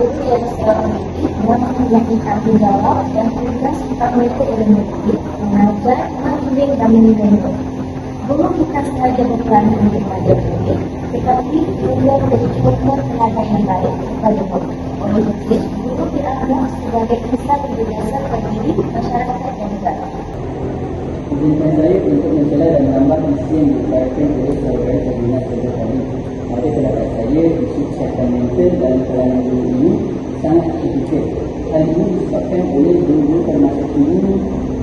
Jadi, yang secara medik yang menjadi tanggung jawab dan tugas kita mereka oleh negeri mengajar, mengambil dan menilai Guru kita sengaja berperan untuk mengajar publik tetapi guru dan cukupnya tenaga yang baik kepada murid Oleh guru kita anggap sebagai kisah kebiasaan terdiri masyarakat dan negara. Izinkan saya untuk mencela dan tambah isi yang dikaitkan oleh saudara-saudara yang saya. Maka pendapat saya, isu kesihatan mental dalam kalangan guru ini sangat kritikal. Hal ini disebabkan oleh guru-guru pada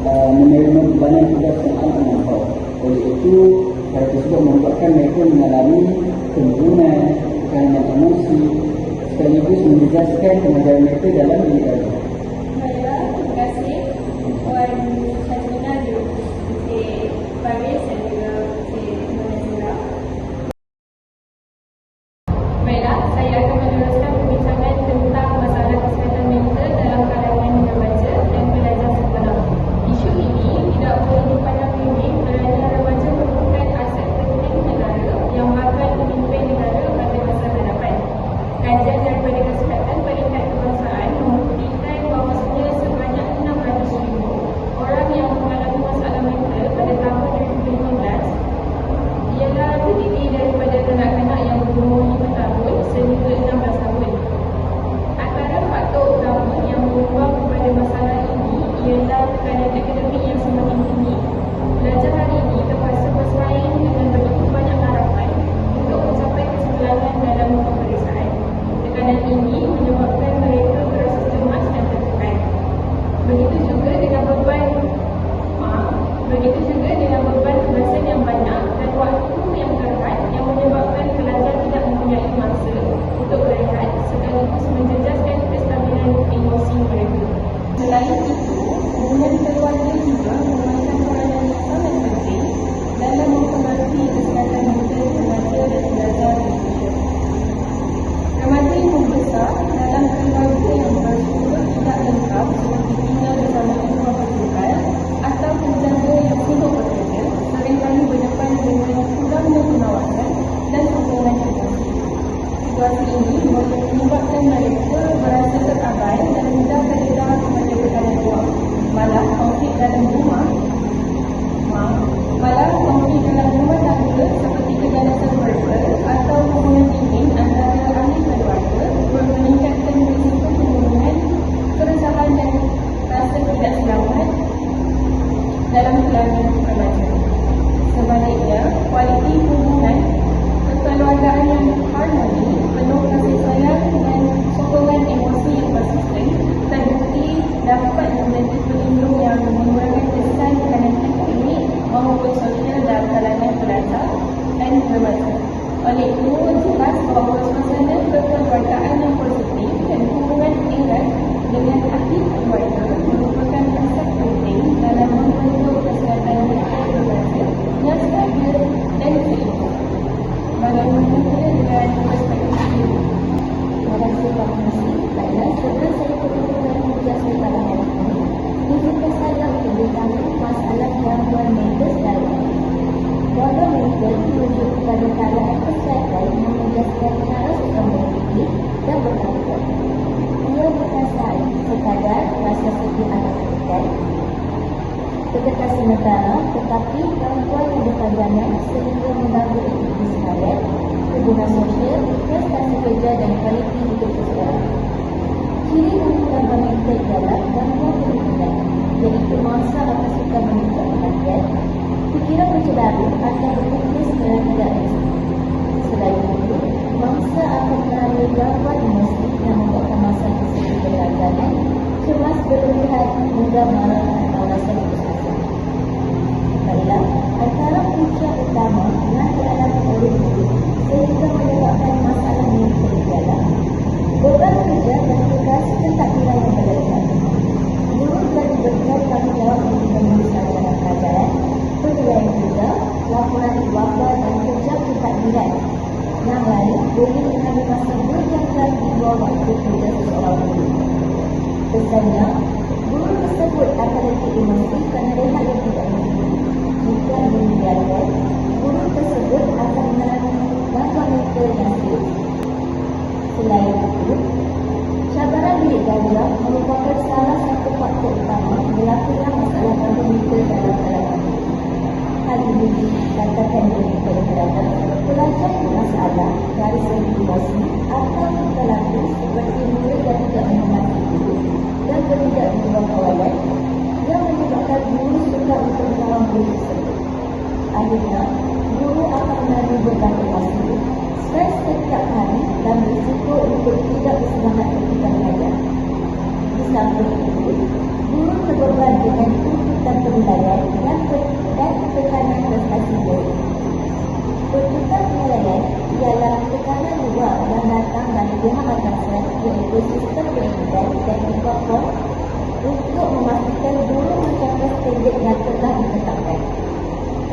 uh, menerima bebanan tugas yang amat melampau. Oleh itu, hal tersebut membuatkan mereka mengalami kemurungan, kekalangan emosi, sekaligus menjejaskan kemajuan mereka dalam diri mereka. situasi ini menyebabkan mereka merasa terabai ialah gangguan pemikiran, iaitu mangsa akan suka meminta perhatian, fikiran mencelaru atau berfikir secara tidak. Selain itu, mangsa akan mengalami gangguan emosi yang membuatkan masa tersebut bergantian, cemas berlebihan hingga marah atau rasa putus asa. Baiklah, antara punca utama yang dialami oleh guru sehingga menyebabkan masalah mental ialah beban kerja dan tugas ketakiran yang berlebihan. Guru telah diberikan tanggungjawab untuk menulis sarjana pelajaran, penilaian kerja, laporan ibadah dan kerja ketakiran yang lain boleh mengambil masa berjam-jam di bawah waktu kerja seseorang guru. Kesannya, guru tersebut akan letih emosi kerana rehat yang tidak. Jika demikian, guru tersebut akan mengalami gangguan mental yang serius. Selain itu, cabaran bilik gajah merupakan salah satu faktor utama berlakunya masalah gangguan mental dalam guru. Hal ini dikatakan oleh pelajar bermasalah dari segi atau berlaku seperti murid yang tidak menghormati guru dan bertindak di luar kawalan yang menyebabkan guru suka untuk menolong guru. Akhirnya, guru akan beban emosi, stres setiap hari dan berisiko untuk tidak bersemangat ketika belajar. Di samping itu, guru terbeban dengan tuntutan penilaian dan dan tekanan prestasi guru. Tuntutan penilaian ialah tekanan luar yang datang dari pihak atasan iaitu sistem pendidikan dan dikokong untuk memastikan guru mencapai standard yang telah ditetapkan.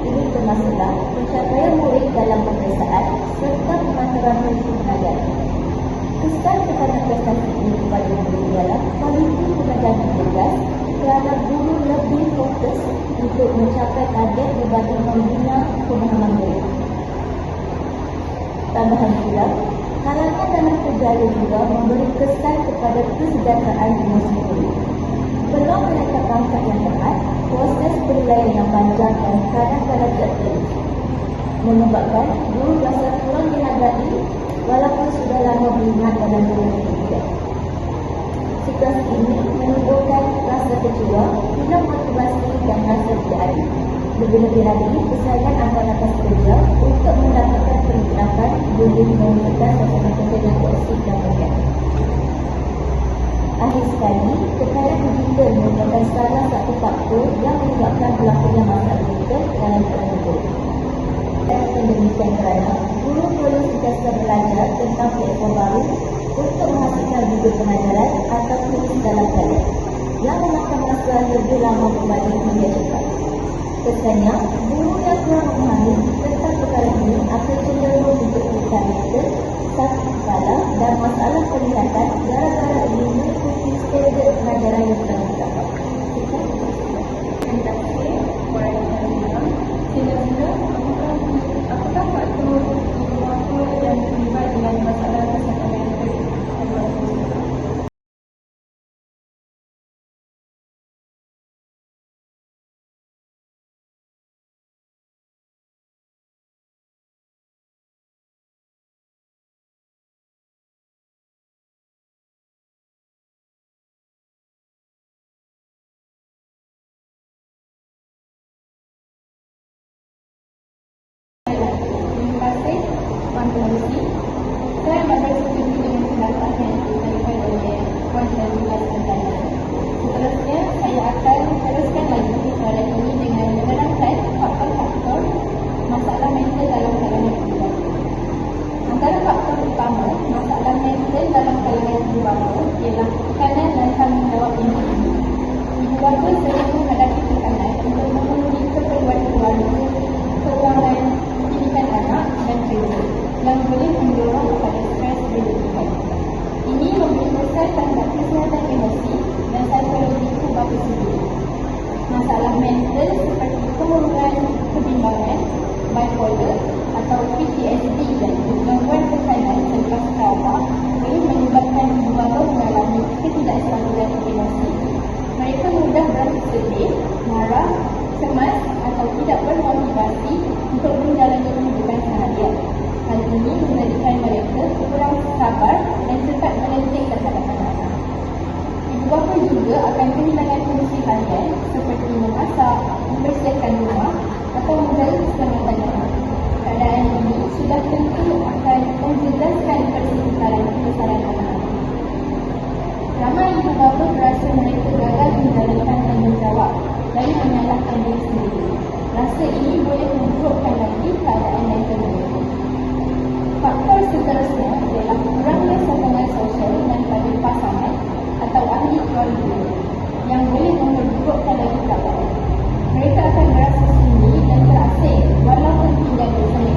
Ini termasuklah pencapaian murid dalam pemeriksaan serta pengaturan fungsi pengajaran. Kesan kepada prestasi ini kepada guru ialah kualiti pengajaran tugas kerana guru lebih fokus untuk mencapai target berbanding membina pemahaman murid. Tambahan pula, halangan dalam kerjaya juga memberi kesan kepada kesejahteraan emosi guru. Belum menangkap pangkat yang tepat, proses penilaian yang panjang dan kadang-kadang terus. Menyebabkan guru rasa kurang dihargai walaupun sudah lama berminat dalam dunia pendidikan. Situasi ini menimbulkan rasa kecewa, tidak motivasi dan rasa tidak adil. Lebih-lebih lagi, persaingan antara atas kerja untuk mendapatkan penyerapan boleh suasana kerja yang toksik dan negatif. Akhir sekali, tekanan digital merupakan salah satu faktor yang menyebabkan berlakunya masalah digital dalam guru. Dan demikian kerana guru perlu sentiasa belajar tentang platform baru untuk menghasilkan video pengajaran atau tulis dalam talian yang memakan masa lebih lama berbanding media cepat. Kesannya, guru yang kurang memahami tentang perkara ini akan cenderung untuk mental, sakit kepala dan masalah penglihatan hati untuk menjalani kehidupan seharian. Hal ini menjadikan mereka kurang sabar dan cepat melenting terhadap anak-anak. Ibu bapa juga akan kehilangan fungsi harian seperti memasak, membersihkan rumah atau menjaga keselamatan anak. Keadaan ini sudah tentu akan menjelaskan persekitaran kebesaran anak-anak. Ramai ibu bapa berasa mereka gagal menjalankan tanggungjawab dan menyalahkan diri sendiri rasa ini boleh memburukkan lagi keadaan yang terlalu. Faktor seterusnya adalah kurangnya sokongan sosial dan pada pasangan atau ahli keluarga yang boleh memburukkan lagi keadaan. Mereka akan merasa sendiri dan terasing walaupun tinggal bersama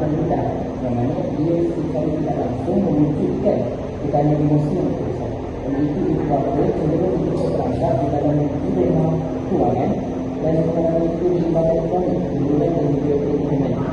mengundang yang mana dia secara tidak langsung memunculkan kekanya emosi yang terbesar itu sebab dia cenderung untuk terangkap di dalam dilema keuangan dan sekarang itu disebabkan kami kemudian dan juga kemudian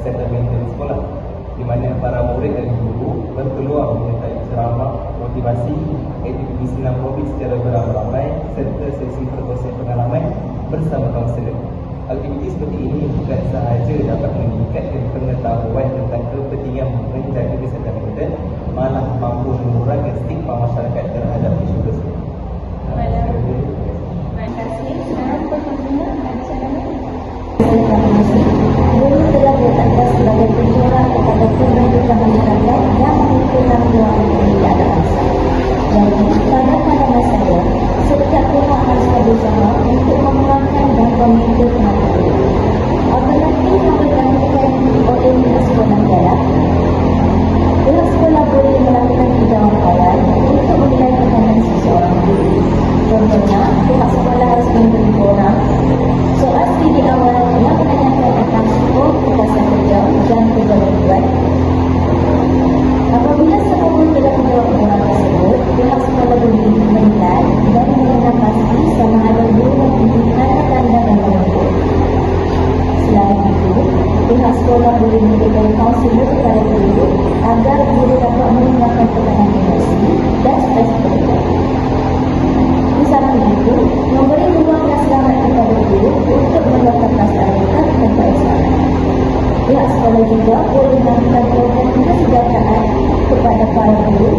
eksperimental sekolah di mana para murid dan guru berpeluang menyertai ceramah, motivasi, aktiviti senam hobi secara beramai-ramai serta sesi perkongsian pengalaman bersama kaunselor. Aktiviti seperti ini bukan sahaja dapat meningkatkan pengetahuan tentang kepentingan menjaga kesihatan mental, malah mampu mengurangkan stigma masyarakat terhadap isu tersebut. kita boleh memberikan kaunselor kepada guru agar guru dapat menggunakan ketahanan emosi dan stres kerja. Di samping itu, memberi ruang nasihat kepada guru untuk melakukan kesalahan dan kesalahan. Pihak sekolah juga boleh melakukan program kesejahteraan kepada para guru